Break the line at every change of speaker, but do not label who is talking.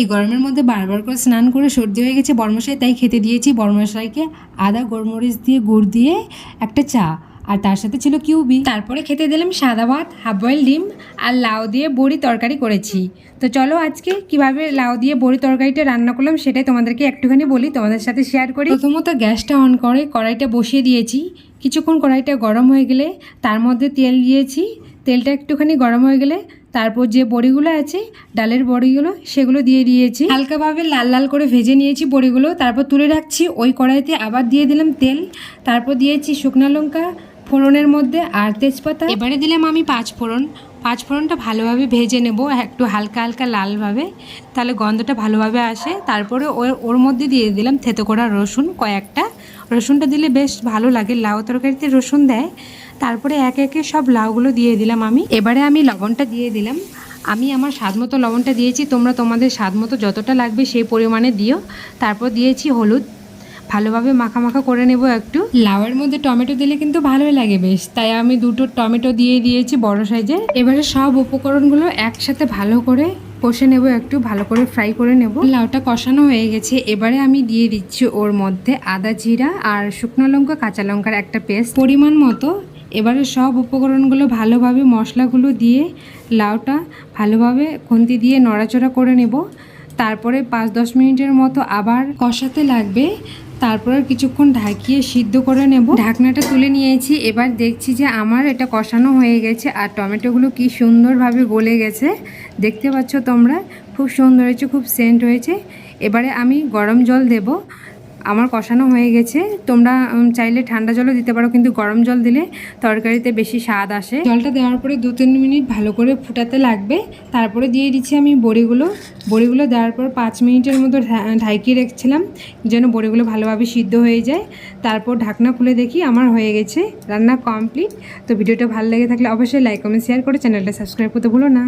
এই গরমের মধ্যে বারবার করে স্নান করে সর্দি হয়ে গেছে, বর্মশাই তাই খেতে দিয়েছি। বর্মশাইকে আদা, গোলমরিচ দিয়ে গুড় দিয়ে একটা চা, আর তার সাথে ছিল কিউবি। তারপরে খেতে দিলাম সাদা ভাত, হাফ বয়েল ডিম, আর লাউ দিয়ে বড়ি তরকারি করেছি। তো চলো আজকে কীভাবে লাউ দিয়ে বড়ি তরকারিটা রান্না করলাম সেটাই তোমাদেরকে একটুখানি বলি, তোমাদের সাথে শেয়ার করি। প্রথমত গ্যাসটা অন করে কড়াইটা বসিয়ে দিয়েছি। কিছুক্ষণ কড়াইটা গরম হয়ে গেলে তার মধ্যে তেল দিয়েছি। তেলটা একটুখানি গরম হয়ে গেলে তারপর যে বড়িগুলো আছে, ডালের বড়িগুলো, সেগুলো দিয়ে দিয়েছি। হালকাভাবে লাল লাল করে ভেজে নিয়েছি বড়িগুলো। তারপর তুলে রাখছি ওই কড়াইতে। আবার দিয়ে দিলাম তেল। তারপর দিয়েছি শুকনো লঙ্কা ফোড়নের মধ্যে আর তেজপাতা। এবারে দিলাম আমি পাঁচ ফোড়ন। পাঁচ ফোড়নটা ভালোভাবে ভেজে নেব, একটু হালকা হালকা লালভাবে। তাহলে গন্ধটা ভালোভাবে আসে। তারপরে ওর ওর মধ্যে দিয়ে দিলাম থেতো করা রসুন, কয়েকটা। রসুনটা দিলে বেশ ভালো লাগে। লাউ তরকারিতে রসুন দেয়। তারপরে একে একে সব লাউগুলো দিয়ে দিলাম আমি। এবারে আমি লবণটা দিয়ে দিলাম। আমি আমার স্বাদ মতো লবণটা দিয়েছি, তোমরা তোমাদের স্বাদ মতো যতটা লাগবে সেই পরিমাণে দিও। তারপর দিয়েছি হলুদ। ভালোভাবে মাখা মাখা করে নেব একটু। লাউয়ের মধ্যে টমেটো দিলে কিন্তু ভালোই লাগে বেশ। তাই আমি দুটো টমেটো দিয়ে দিয়েছি বড় সাইজের এবারে সব উপকরণগুলো একসাথে ভালো করে কষে নেব একটু, ভালো করে ফ্রাই করে নেব। লাউটা কষানো হয়ে গেছে। এবারে আমি দিয়ে দিচ্ছি ওর মধ্যে আদা জিরা আর শুকনো লঙ্কা, কাঁচা লঙ্কার একটা পেস্ট। পরিমাণ মতো এবারে সব উপকরণগুলো ভালোভাবে মশলাগুলো দিয়ে লাউটা ভালোভাবে খুন্তি দিয়ে নড়াচড়া করে নেব। তারপরে পাঁচ দশ মিনিটের মতো আবার কষাতে লাগবে। তারপরে কিছুক্ষণ ঢাকিয়ে সিদ্ধ করে নেব। ঢাকনাটা তুলে নিয়েছি। এবার দেখছি যে আমার এটা কষানো হয়ে গেছে আর টমেটোগুলো কি সুন্দরভাবে গলে গেছে। দেখতে পাচ্ছ তোমরা? খুব সুন্দর হয়েছে, খুব সেন্ট হয়েছে। এবারে আমি গরম জল দেব। আমার কষানো হয়ে গেছে। তোমরা চাইলে ঠান্ডা জলও দিতে পারো, কিন্তু গরম জল দিলে তরকারিতে বেশি স্বাদ আসে। জলটা দেওয়ার পরে দু তিন মিনিট ভালো করে ফুটাতে লাগবে। তারপরে দিয়ে দিচ্ছি আমি বড়িগুলো। বড়িগুলো দেওয়ার পর পাঁচ মিনিটের মতো ঢাকিয়ে রেখেছিলাম, যেন বড়িগুলো ভালোভাবে সিদ্ধ হয়ে যায়। তারপর ঢাকনা খুলে দেখি আমার হয়ে গেছে রান্না কমপ্লিট। তো ভিডিওটা ভালো লেগে থাকলে অবশ্যই লাইক, কমেন্ট, শেয়ার করে চ্যানেলটা সাবস্ক্রাইব করতে ভুলো না।